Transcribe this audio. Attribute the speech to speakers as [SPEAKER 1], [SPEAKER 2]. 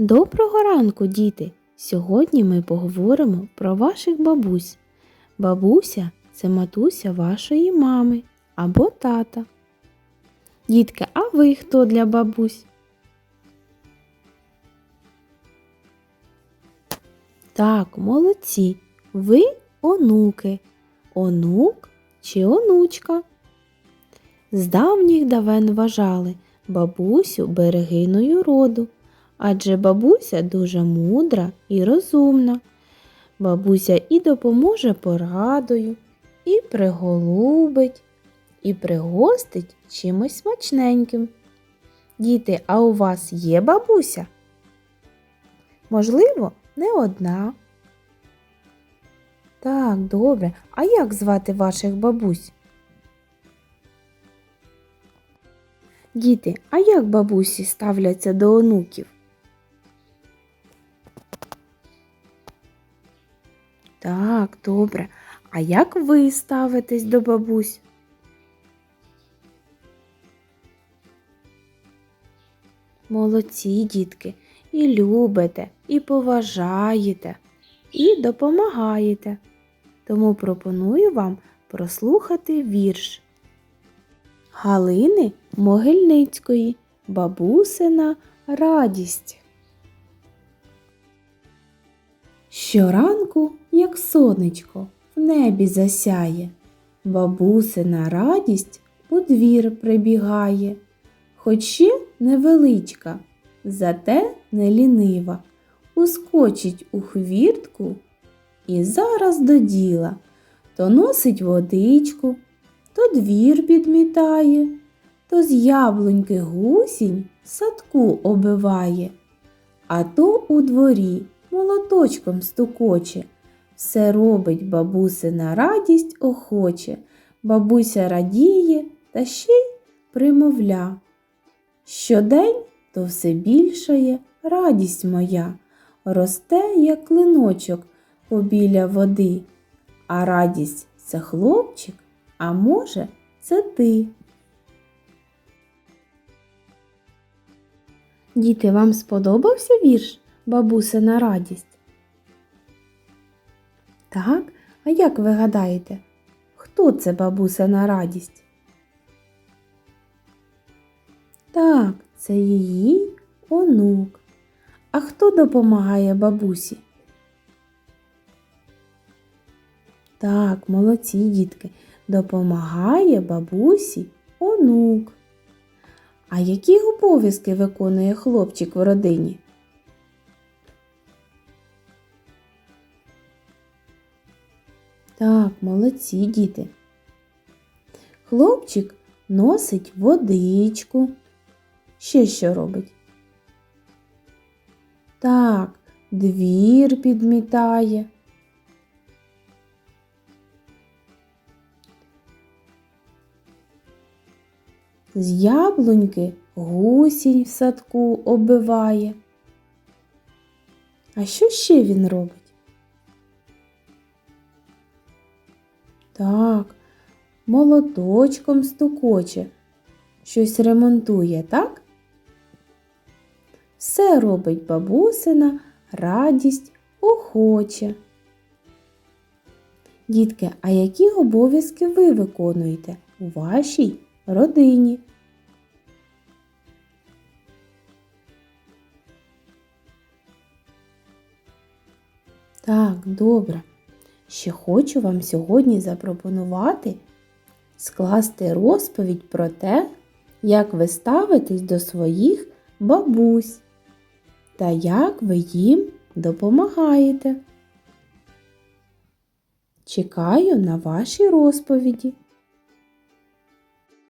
[SPEAKER 1] Доброго ранку, діти! Сьогодні ми поговоримо про ваших бабусь. Бабуся це матуся вашої мами або тата. Дітки, а ви хто для бабусь? Так, молодці. Ви онуки. Онук чи онучка? З давніх давен вважали бабусю берегиною роду, адже бабуся дуже мудра і розумна. Бабуся і допоможе порадою, і приголубить, і пригостить чимось смачненьким. Діти, а у вас є бабуся? Можливо, не одна. Так, добре. А як звати ваших бабусь? Діти, а як бабусі ставляться до онуків? Так, добре. А як ви ставитесь до бабусь? Молодці, дітки, і любите, і поважаєте, і допомагаєте. Тому пропоную вам прослухати вірш Галини Могильницької Бабусина радість. Щоранку, як сонечко, в небі засяє, бабусина радість у двір прибігає, хоч ще невеличка, зате не лінива, ускочить у хвіртку і зараз до діла, то носить водичку, то двір підмітає, то з яблуньки гусінь садку обиває, а то у дворі молоточком стукоче. Все робить бабусина радість охоче, бабуся радіє та ще й примовля. Щодень то все більшає радість моя, росте, як клиночок побіля води, а радість це хлопчик, а може, це ти. Діти, вам сподобався вірш Бабусина радість? Так, а як ви гадаєте, хто це бабусина радість? Так, це її онук. А хто допомагає бабусі? Так, молодці дітки, допомагає бабусі онук. А які обов'язки виконує хлопчик в родині? Так, молодці діти. Хлопчик носить водичку. Ще що робить? Так, двір підмітає. З яблуньки гусінь в садку оббиває. А що ще він робить? Так, молоточком стукоче, щось ремонтує, так? Все робить бабусина, радість охоче. Дітки, а які обов'язки ви виконуєте у вашій родині? Так, добре. Ще хочу вам сьогодні запропонувати скласти розповідь про те, як ви ставитесь до своїх бабусь та як ви їм допомагаєте. Чекаю на ваші розповіді.